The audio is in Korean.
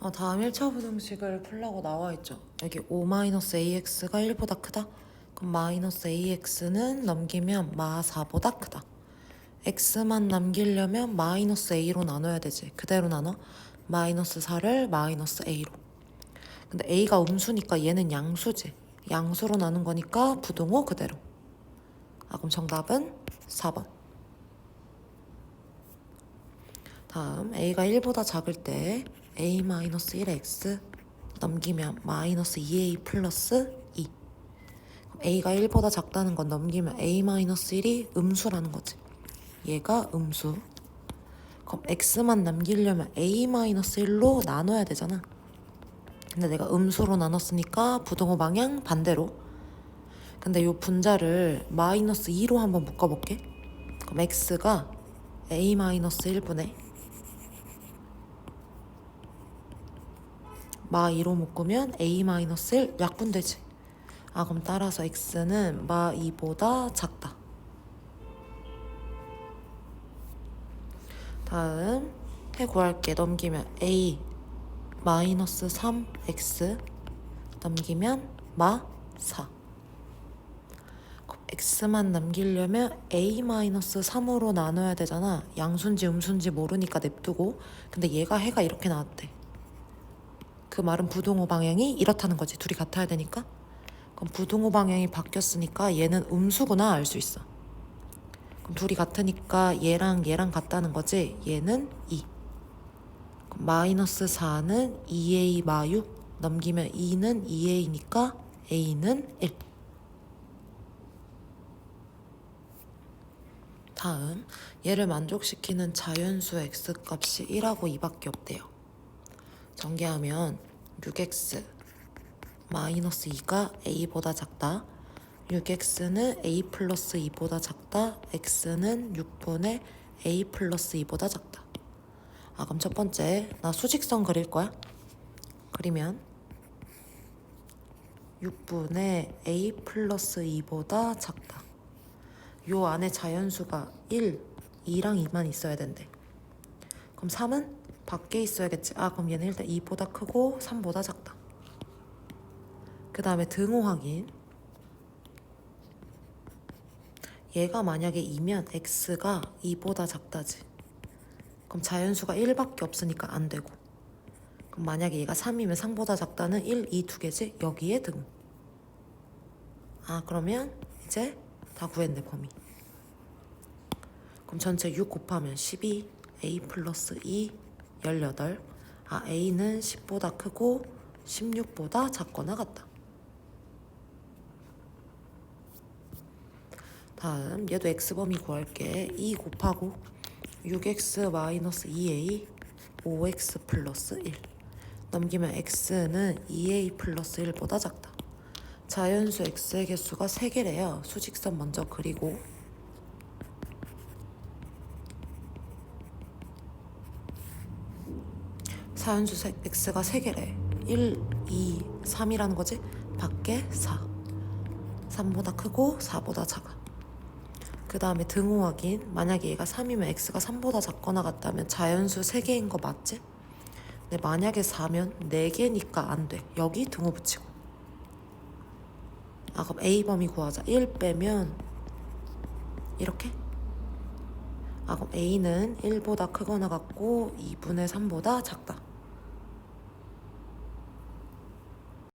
어, 다음 1차 부등식을 풀라고 나와 있죠. 여기 5-AX가 1보다 크다. 그럼 마이너스 AX는 넘기면 마 4보다 크다. X만 남기려면 마이너스 A로 나눠야 되지. 그대로 나눠. 마이너스 4를 마이너스 A로. 근데 A가 음수니까 얘는 양수지. 양수로 나눈 거니까 부등호 그대로. 아, 그럼 정답은 4번. 다음 a가 1보다 작을 때 a-1x 넘기면 마이너스 2a 플러스 2 그럼 a가 1보다 작다는 건 넘기면 a-1이 음수라는 거지. 얘가 음수. 그럼 x만 남기려면 a-1로 나눠야 되잖아. 근데 내가 음수로 나눴으니까 부등호 방향 반대로. 근데 요 분자를 마이너스 2로 한번 묶어볼게. 그럼 x가 a-1분의 마 2로 묶으면 a-1 약분되지. 아 그럼 따라서 x는 마 2보다 작다. 다음 해 구할 게 넘기면 a 마이너스 3x 넘기면 마 4. x만 남기려면 a-3으로 나눠야 되잖아. 양수인지 음수인지 모르니까 냅두고. 근데 얘가 해가 이렇게 나왔대. 그 말은 부동호 방향이 이렇다는 거지. 둘이 같아야 되니까. 그럼 부동호 방향이 바뀌었으니까 얘는 음수구나 알 수 있어. 그럼 둘이 같으니까 얘랑 얘랑 같다는 거지. 얘는 2. 그럼 마이너스 4는 2a 마6 넘기면 2는 2a니까 a는 1. 다음 얘를 만족시키는 자연수 x 값이 1하고 2밖에 없대요. 전개하면 6x 마이너스 2가 a보다 작다. 6x는 a 플러스 2보다 작다. x는 6분의 a 플러스 2보다 작다. 아 그럼 첫 번째 나 수직선 그릴 거야. 그리면 6분의 a 플러스 2보다 작다. 요 안에 자연수가 1, 2랑 2만 있어야 된대. 그럼 3은 밖에 있어야겠지. 아, 그럼 얘는 일단 2보다 크고 3보다 작다. 그 다음에 등호 확인. 얘가 만약에 2면 x가 2보다 작다지. 그럼 자연수가 1밖에 없으니까 안 되고. 그럼 만약에 얘가 3이면 3보다 작다는 1, 2 두 개지. 여기에 등호. 아, 그러면 이제 다 구했네 범위 그럼 전체 6 곱하면 12 a 플러스 2 18 아, a는 10보다 크고 16보다 작거나 같다. 다음 얘도 x범위 구할게. 2 곱하고 6x 마이너스 2a 5x 플러스 1 넘기면 x는 2a 플러스 1보다 작다. 자연수 x의 개수가 3개래요. 수직선 먼저 그리고 자연수 x가 3개래. 1, 2, 3이라는 거지? 밖에 4. 3보다 크고 4보다 작아. 그 다음에 등호 확인. 만약에 얘가 3이면 x가 3보다 작거나 같다면 자연수 3개인 거 맞지? 근데 만약에 4면 4개니까 안 돼. 여기 등호 붙이고. 아 그럼 A범위 구하자 1 빼면 이렇게 아 그럼 A는 1보다 크거나 같고 2분의 3보다 작다